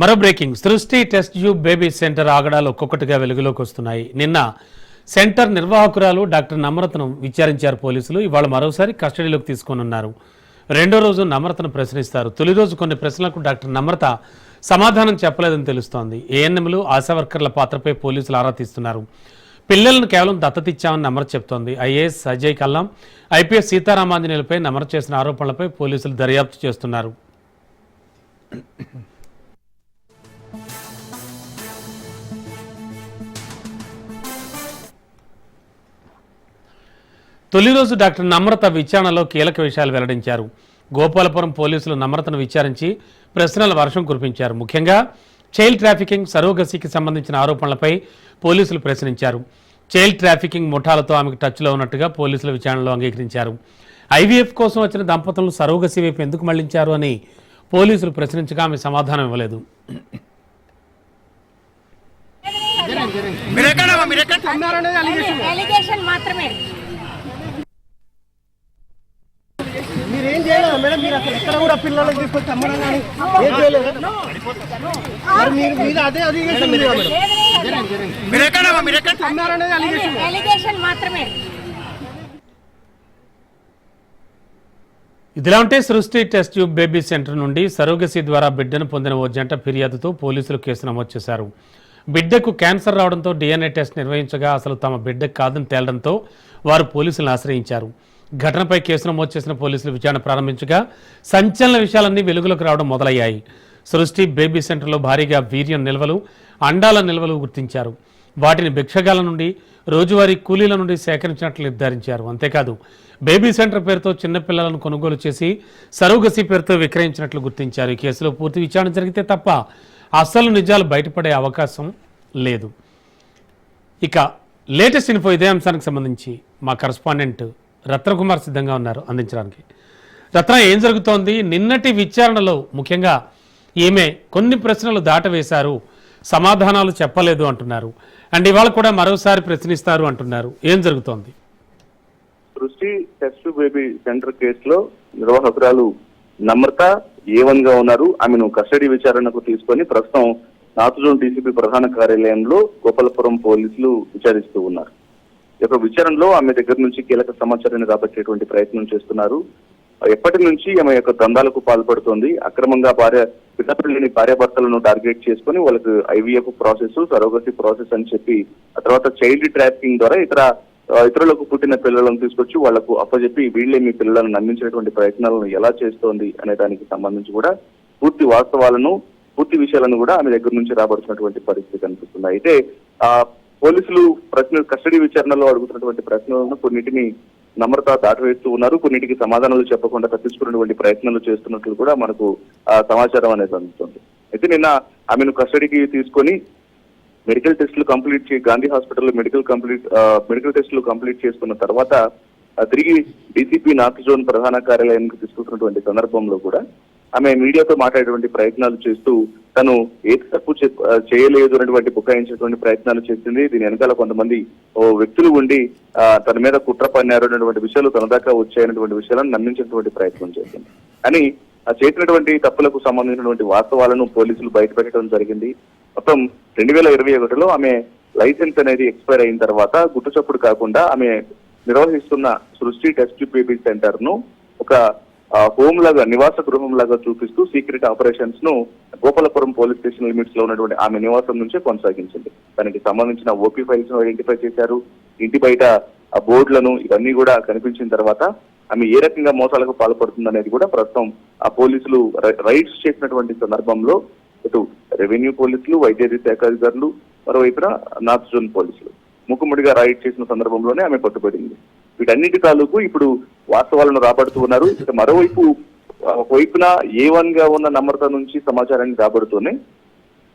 మరో బ్రేకింగ్. సృష్టి test tube baby centre ఆగడాలు ఒక్కొక్కటిగా వెలుగులోకి వస్తున్నాయి. నిన్న సెంటర్ నిర్వాహకురాలు డాక్టర్ నమ్రతను విచారించారు పోలీసులు. ఇవాళ మరోసారి కస్టడీలోకి తీసుకోనున్నారు. రెండో రోజు నమ్రతను ప్రశ్నిస్తారు. తొలి రోజు కొన్ని ప్రశ్నలకు డాక్టర్ నమ్రత సమాధానం చెప్పలేదని తెలుస్తోంది. ఏఎన్ఎంలు ఆశా వర్కర్ల పాత్రపై పోలీసులు ఆరా తీస్తున్నారు. పిల్లలను కేవలం దత్తతిచ్చామని నమ్రత చెప్తోంది. ఐఏఎస్ అజయ్ కల్లాం ఐపీఎస్ సీతారామాంజనేయులపై నమ్రత చేసిన ఆరోపణలపై పోలీసులు దర్యాప్తు చేస్తున్నారు. తొలి రోజు డాక్టర్ నమ్రత విచారణలో కీలక విషయాలు వెల్లడించారు. గోపాలపురం పోలీసులు నమ్రతను విచారించి ప్రశ్నల వర్షం కురిపించారు. ముఖ్యంగా చైల్డ్ ట్రాఫికింగ్ సరోగసికి సంబంధించిన ఆరోపణలపై పోలీసులు ప్రశ్నించారు. చైల్డ్ ట్రాఫికింగ్ ముఠాలతో ఆమెకు టచ్లో ఉన్నట్టుగా పోలీసుల విచారణలో అంగీకరించారు. ఐవీఎఫ్ కోసం వచ్చిన దంపతులను సరోగసి వైపు ఎందుకు మళ్ళించారు అని పోలీసులు ప్రశ్నించగా ఆమె సమాధానం ఇవ్వలేదు. మీరు ఎక్కడమ్మా మీరు ఎక్కడ? అన్నారనేది అలిగేషన్ ఎలిగేషన్ మాత్రమే. మీరు ఏం చేయలేదు? మేడం మీరు అసలు ఎక్కడ కూడా పిల్లలకు తీసుకొచ్చి అమ్మడం కానీ ఏం చేయలేదు. మరి మీరు అదే అలిగేషన్ మీరు మాత్రమే. ఇదిలా ఉంటే Srushti test tube baby centre నుండి సరోగసి ద్వారా బిడ్డను పొందిన ఓ జంట ఫిర్యాదుతో పోలీసులు కేసు నమోదు చేశారు. బిడ్డకు క్యాన్సర్ రావడంతో డిఎన్ఏ టెస్ట్ నిర్వహించగా అసలు తమ బిడ్డకు కాదని తేలడంతో వారు పోలీసులను ఆశ్రయించారు. ఘటనపై కేసు నమోదు చేసిన పోలీసులు విచారణ ప్రారంభించగా సంచలన విషయాలన్నీ వెలుగులోకి రావడం మొదలయ్యాయి. సృష్టి బేబీ సెంటర్లో భారీగా వీర్యం నిల్వలు అండాల నిల్వలు గుర్తించారు. వాటిని భిక్షగాల నుండి రోజువారీ కూలీల నుండి సేకరించినట్లు నిర్ధారించారు. అంతేకాదు బేబీ సెంటర్ పేరుతో చిన్నపిల్లలను కొనుగోలు చేసి సరోగసి పేరుతో విక్రయించినట్లు గుర్తించారు. ఈ కేసులో పూర్తి విచారణ జరిగితే తప్ప అసలు నిజాలు బయటపడే అవకాశం లేదు. ఇక లేటెస్ట్ ఇన్ఫో ఇదే అంశానికి సంబంధించి మా కరస్పాండెంట్ రత్నకుమార్ సిద్ధంగా ఉన్నారు అందించడానికి. రత్న ఏం జరుగుతోంది? నిన్నటి విచారణలో ముఖ్యంగా ఈమె కొన్ని ప్రశ్నలు దాటవేశారు. సమాధానాలు చెప్పలేదు అంటున్నారు. అండ్ ఇవాళ కూడా మరోసారి ప్రశ్నిస్తారు అంటున్నారు. ఏం జరుగుతోంది? సృష్టి టెస్ట్ బేబీ సెంటర్ కేసులో నిర్వాహకురాలు నమ్రత ఏ గా ఉన్నారు. ఆమెను కస్టడీ విచారణకు తీసుకొని ప్రస్తుతం నాతుజోన్ డీసీపీ ప్రధాన కార్యాలయంలో గోపాలపురం పోలీసులు విచారిస్తూ ఉన్నారు. యొక్క విచారణలో ఆమె దగ్గర నుంచి కీలక సమాచారాన్ని రాబట్టేటువంటి ప్రయత్నం చేస్తున్నారు. ఎప్పటి నుంచి ఆమె యొక్క దందాలకు పాల్పడుతోంది? అక్రమంగా భార్య పిల్లలు లేని భార్యాభర్తలను టార్గెట్ చేసుకొని వాళ్ళకి ఐవీఎఫ్ ప్రాసెస్ సరోగసీ ప్రాసెస్ అని చెప్పి ఆ తర్వాత చైల్డ్ ట్రాఫికింగ్ ద్వారా ఇతర ఇతరులకు పుట్టిన పిల్లలను తీసుకొచ్చి వాళ్ళకు అప్పచెప్పి వీళ్ళే మీ పిల్లలను నమ్మించేటువంటి ప్రయత్నాలను ఎలా చేస్తోంది అనే దానికి సంబంధించి కూడా పూర్తి వాస్తవాలను పూర్తి విషయాలను కూడా ఆమె దగ్గర నుంచి రాబడుతున్నటువంటి పరిస్థితి కనిపిస్తుంది. అయితే ఆ పోలీసులు ప్రశ్న కస్టడీ విచారణలో అడుగుతున్నటువంటి ప్రశ్నలను కొన్నిటిని నమ్రత దాటవేస్తూ ఉన్నారు. కొన్నిటికి సమాధానాలు చెప్పకుండా తప్పించుకున్నటువంటి ప్రయత్నాలు చేస్తున్నట్లు కూడా మనకు సమాచారం అనేది అందుతుంది. అయితే నిన్న ఆమెను కస్టడీకి తీసుకొని మెడికల్ టెస్టులు కంప్లీట్ చే గాంధీ హాస్పిటల్లో మెడికల్ కంప్లీట్ మెడికల్ టెస్టులు కంప్లీట్ చేసుకున్న తర్వాత తిరిగి డీసీపీ నార్త్ జోన్ ప్రధాన కార్యాలయానికి తీసుకుంటున్నటువంటి సందర్భంలో కూడా ఆమె మీడియాతో మాట్లాడేటువంటి ప్రయత్నాలు చేస్తూ తను ఏ తప్పు చేయలేదు అనేటువంటి బుకాయించేటువంటి ప్రయత్నాలు చేసింది. దీని వెనకాల కొంతమంది ఓ వ్యక్తులు ఉండి తన మీద కుట్ర పన్నారు అనేటువంటి విషయాలు తన దాకా వచ్చాయనేటువంటి విషయాలను నమ్మించేటువంటి ప్రయత్నం చేసింది. అని ఆ చేసినటువంటి తప్పులకు సంబంధించినటువంటి వాస్తవాలను పోలీసులు బయటపెట్టడం జరిగింది. మొత్తం రెండు వేల ఇరవై ఒకటిలో ఆమె లైసెన్స్ అనేది ఎక్స్పైర్ అయిన తర్వాత గుట్టుచప్పుడు కాకుండా ఆమె నిర్వహిస్తున్న సృష్టి టెస్ట్ బేబీ సెంటర్ను ఒక హోమ్ లాగా నివాస గృహం లాగా చూపిస్తూ సీక్రెట్ ఆపరేషన్స్ను గోపాలపురం పోలీస్ స్టేషన్ లిమిట్స్లో ఉన్నటువంటి ఆమె నివాసం నుంచే కొనసాగించింది. దానికి సంబంధించిన ఓపీ ఫైల్స్ను ఐడెంటిఫై చేశారు. ఇంటి బయట ఆ బోర్డులను ఇవన్నీ కూడా కనిపించిన తర్వాత ఆమె ఏ రకంగా మోసాలకు పాల్పడుతుంది అనేది కూడా ప్రస్తుతం ఆ పోలీసులు రై- రైడ్స్ చేసినటువంటి సందర్భంలో ఇటు రెవెన్యూ పోలీసులు వైద్య శాఖ అధికారులు మరోవైపున నార్త్ జోన్ పోలీసులు. ముక్కుముడిగా రైడ్ చేసిన సందర్భంలోనే ఆమె పట్టుబడింది. వీటన్నిటి తాలూకు ఇప్పుడు వాస్తవాలను రాబడుతూ ఉన్నారు. ఇక మరోవైపు ఒకవైపున ఏ వన్గా ఉన్న నమ్రత నుంచి సమాచారాన్ని రాబడుతూనే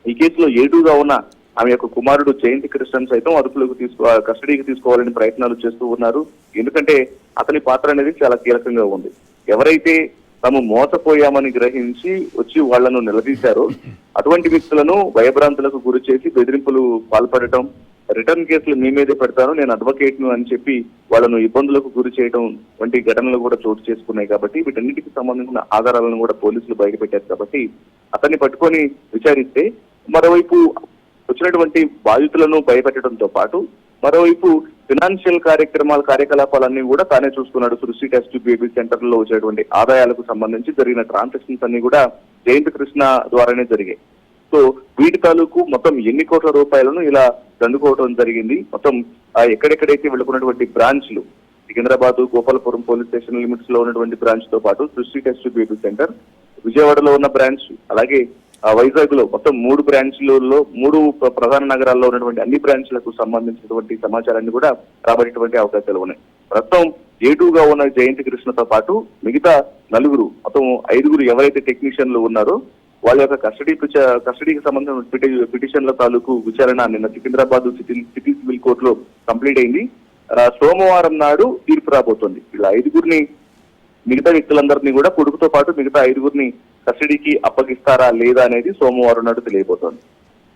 ఈ కేసులో ఏ ఉన్న ఆమె యొక్క కుమారుడు జయంతి కృష్ణన్ సైతం అదుపులోకి తీసుకో కస్టడీకి తీసుకోవాలని ప్రయత్నాలు చేస్తూ ఉన్నారు. ఎందుకంటే అతని పాత్ర అనేది చాలా కీలకంగా ఉంది. ఎవరైతే తాము మోసపోయామని గ్రహించి వచ్చి వాళ్ళను నిలదీశారో అటువంటి వ్యక్తులను భయభ్రాంతులకు గురి చేసి బెదిరింపులు పాల్పడటం రిటర్న్ కేసులు మీ మీదే పెడతాను నేను అడ్వకేట్ అని చెప్పి వాళ్ళను ఇబ్బందులకు గురి చేయడం వంటి ఘటనలు కూడా చోటు చేసుకున్నాయి కాబట్టి వీటన్నిటికి సంబంధించిన ఆధారాలను కూడా పోలీసులు బయటపెట్టారు కాబట్టి అతన్ని పట్టుకొని విచారిస్తే మరోవైపు వచ్చినటువంటి బాధితులను భయపెట్టడంతో పాటు మరోవైపు ఫినాన్షియల్ కార్యక్రమాల కార్యకలాపాలన్నీ కూడా తానే చూసుకున్నాడు. సృష్టి టెస్ట్ బేబీ సెంటర్లో వచ్చేటువంటి ఆదాయాలకు సంబంధించి జరిగిన ట్రాన్సాక్షన్స్ అన్ని కూడా జయంత్ కృష్ణ ద్వారానే జరిగాయి. సో వీటి తాలూకు మొత్తం ఎన్ని కోట్ల రూపాయలను ఇలా దండుకోవడం జరిగింది. మొత్తం ఆ ఎక్కడెక్కడైతే వెళ్ళుకున్నటువంటి బ్రాంచ్లు సికింద్రాబాద్ గోపాలపురం పోలీస్ స్టేషన్ లిమిట్స్లో ఉన్నటువంటి బ్రాంచ్తో పాటు సృష్టి టెస్ట్ బేబీ సెంటర్ విజయవాడలో ఉన్న బ్రాంచ్ అలాగే ఆ వైజాగ్లో మొత్తం మూడు బ్రాంచ్లలో మూడు ప్రధాన నగరాల్లో ఉన్నటువంటి అన్ని బ్రాంచ్లకు సంబంధించినటువంటి సమాచారాన్ని కూడా రాబట్టేటువంటి అవకాశాలు ఉన్నాయి. ప్రస్తుతం ఏటుగా ఉన్న జయంతి కృష్ణతో పాటు మిగతా నలుగురు మొత్తం ఐదుగురు ఎవరైతే టెక్నీషియన్లు ఉన్నారో వాళ్ళ యొక్క కస్టడీ కస్టడీకి సంబంధించిన పిటి- పిటిషన్ల తాలూకు విచారణ నిన్న సికింద్రాబాద్ సిటీ సిటీ సివిల్ కోర్టులో కంప్లీట్ అయింది. సోమవారం నాడు తీర్పు రాబోతోంది. ఇలా ఐదుగురిని మిగతా వ్యక్తులందరినీ కూడా కొడుకుతో పాటు మిగతా ఐదుగురిని కస్టడీకి అప్పగిస్తారా లేదా అనేది సోమవారం నాడు తెలియబోతోంది.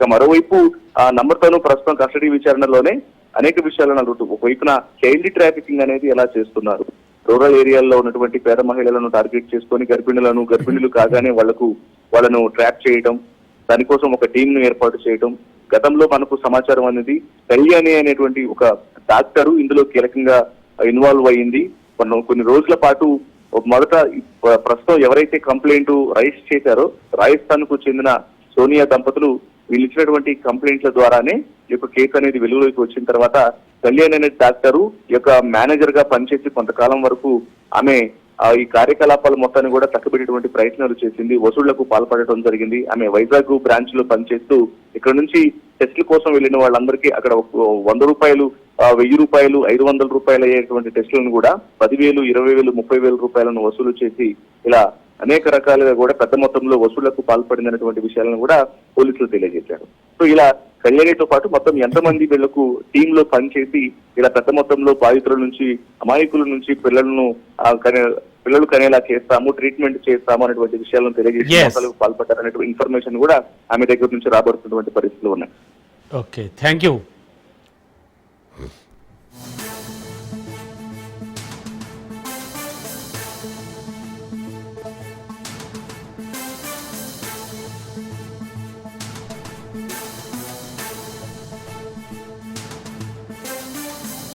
ఇక మరోవైపు ఆ నంబర్తోనూ ప్రస్తుతం కస్టడీ విచారణలోనే అనేక విషయాలను అడుగుతూ ఒకవైపున చైల్డ్ ట్రాఫికింగ్ అనేది ఎలా చేస్తున్నారు? రూరల్ ఏరియాల్లో ఉన్నటువంటి పేద మహిళలను టార్గెట్ చేసుకొని గర్భిణులను గర్భిణులు కాగానే వాళ్ళకు వాళ్ళను ట్రాప్ చేయడం దానికోసం ఒక టీంను ఏర్పాటు చేయడం గతంలో మనకు సమాచారం అనేది కళ్యాణి అనేటువంటి ఒక డాక్టరు ఇందులో కీలకంగా ఇన్వాల్వ్ అయ్యింది. మనం కొన్ని రోజుల పాటు మొదట ప్రస్తుతం ఎవరైతే కంప్లైంట్ రైస్ చేశారో రాజస్థాన్కు చెందిన సోనియా దంపతులు వీళ్ళు ఇచ్చినటువంటి కంప్లైంట్ల ద్వారానే ఈ యొక్క కేసు అనేది వెలుగులోకి వచ్చిన తర్వాత కళ్యాణ్ అనే డాక్టరు ఈ యొక్క మేనేజర్గా పనిచేసి కొంతకాలం వరకు ఆమె ఈ కార్యకలాపాల మొత్తాన్ని కూడా తక్కబెట్టేటువంటి ప్రయత్నాలు చేసింది. వసూళ్ళకు పాల్పడటం జరిగింది. ఆమె వైజాగ్ బ్రాంచ్లో పనిచేస్తూ ఇక్కడ నుంచి టెస్టుల కోసం వెళ్ళిన వాళ్ళందరికీ అక్కడ వంద రూపాయలు వెయ్యి రూపాయలు ఐదు వందల రూపాయలు అయ్యేటువంటి టెస్టులను కూడా పదివేలు ఇరవై వేలు ముప్పై వేల రూపాయలను వసూలు చేసి ఇలా అనేక రకాలుగా కూడా పెద్ద మొత్తంలో వసూళ్ళకు పాల్పడిందనేటువంటి విషయాలను కూడా పోలీసులు తెలియజేశారు. సో ఇలా కళ్యాణితో పాటు మొత్తం ఎంతమంది వీళ్ళకు టీమ్లో పనిచేసి ఇలా పెద్ద మొత్తంలో బాధితుల నుంచి అమాయకుల నుంచి పిల్లలను పిల్లలు కనేలా చేస్తాము ట్రీట్మెంట్ చేస్తాము అనేటువంటి విషయాలను తెలియజేసి. మోసాలకు పాల్పడ్డారనేటువంటి ఇన్ఫర్మేషన్ కూడా ఆమె దగ్గర నుంచి రాబడుతున్నటువంటి పరిస్థితులు ఉన్నాయి. Okay thank you